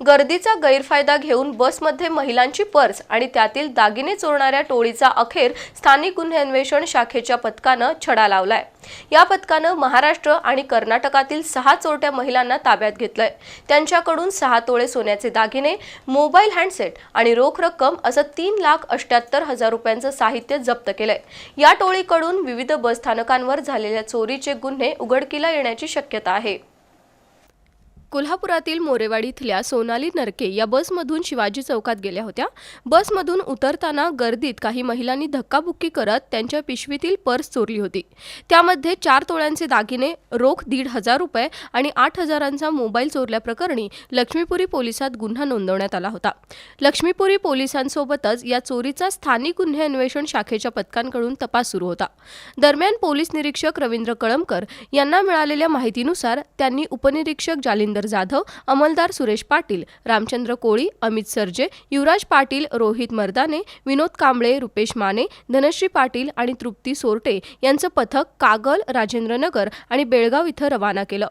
गर्दीचा गैरफायदा घेऊन बसमध्ये महिलांची पर्स आणि त्यातील दागिने चोरणाऱ्या टोळीचा अखेर स्थानिक गुन्हे अन्वेषण शाखेच्या पथकानं छडा लावलाय. या पथकानं महाराष्ट्र आणि कर्नाटकातील सहा चोरट्या महिलांना ताब्यात घेतलंय. त्यांच्याकडून सहा तोळे सोन्याचे दागिने मोबाईल हँडसेट आणि रोख रक्कम असं तीन लाख अष्ट्याहत्तर हजार रुपयांचं साहित्य जप्त केलंय. या टोळीकडून विविध बसस्थानकांवर झालेल्या चोरीचे गुन्हे उघडकीला येण्याची शक्यता आहे. कोल्हापुरातील मोरेवाडी इथल्या सोनाली नरके या बसमधून शिवाजी चौकात गेल्या होत्या. बसमधून उतरताना गर्दीत काही महिलांनी धक्काबुक्की करत त्यांच्या पिशवीतील पर्स चोरली होती. त्यामध्ये चार तोळ्यांचे दागिने रोख दीड हजार रुपये आणि आठ हजारांचा मोबाईल चोरल्याप्रकरणी लक्ष्मीपुरी पोलिसात गुन्हा नोंदवण्यात आला होता. लक्ष्मीपुरी पोलिसांसोबतच या चोरीचा स्थानिक गुन्हे अन्वेषण शाखेच्या पथकांकडून तपास सुरू होता. दरम्यान पोलीस निरीक्षक रवींद्र कळमकर यांना मिळालेल्या माहितीनुसार त्यांनी उपनिरीक्षक जालिंदर जाधव अंमलदार सुरेश पाटील रामचंद्र कोळी अमित सरजे युवराज पाटील रोहित मर्दाने विनोद कांबळे रुपेश माने धनश्री पाटील आणि तृप्ती सोरटे यांचं पथक कागल राजेंद्रनगर आणि बेळगाव इथं रवाना केलं.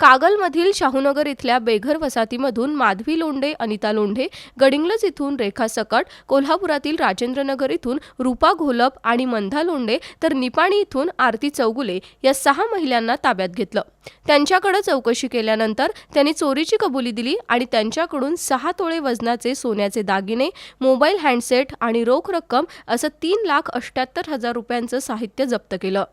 कागलमधील शाहूनगर इथल्या बेघर वसाहतीमधून माधवी लोंढे अनिता लोंढे गडिंगलज इथून रेखा सकट कोल्हापुरातील राजेंद्रनगर इथून रूपा घोलप आणि मंधा लोंढे तर निपाणी इथून आरती चौगुले या सहा महिलांना ताब्यात घेतलं. त्यांच्याकडे चौकशी केल्यानंतर त्यांनी चोरीची कबुली दिली आणि त्यांच्याकडून सहा तोळे वजनाचे सोन्याचे दागिने मोबाईल हँडसेट आणि रोख रक्कम असं तीन लाख अष्ट्याहत्तर हजार रुपयांचं साहित्य जप्त केलं.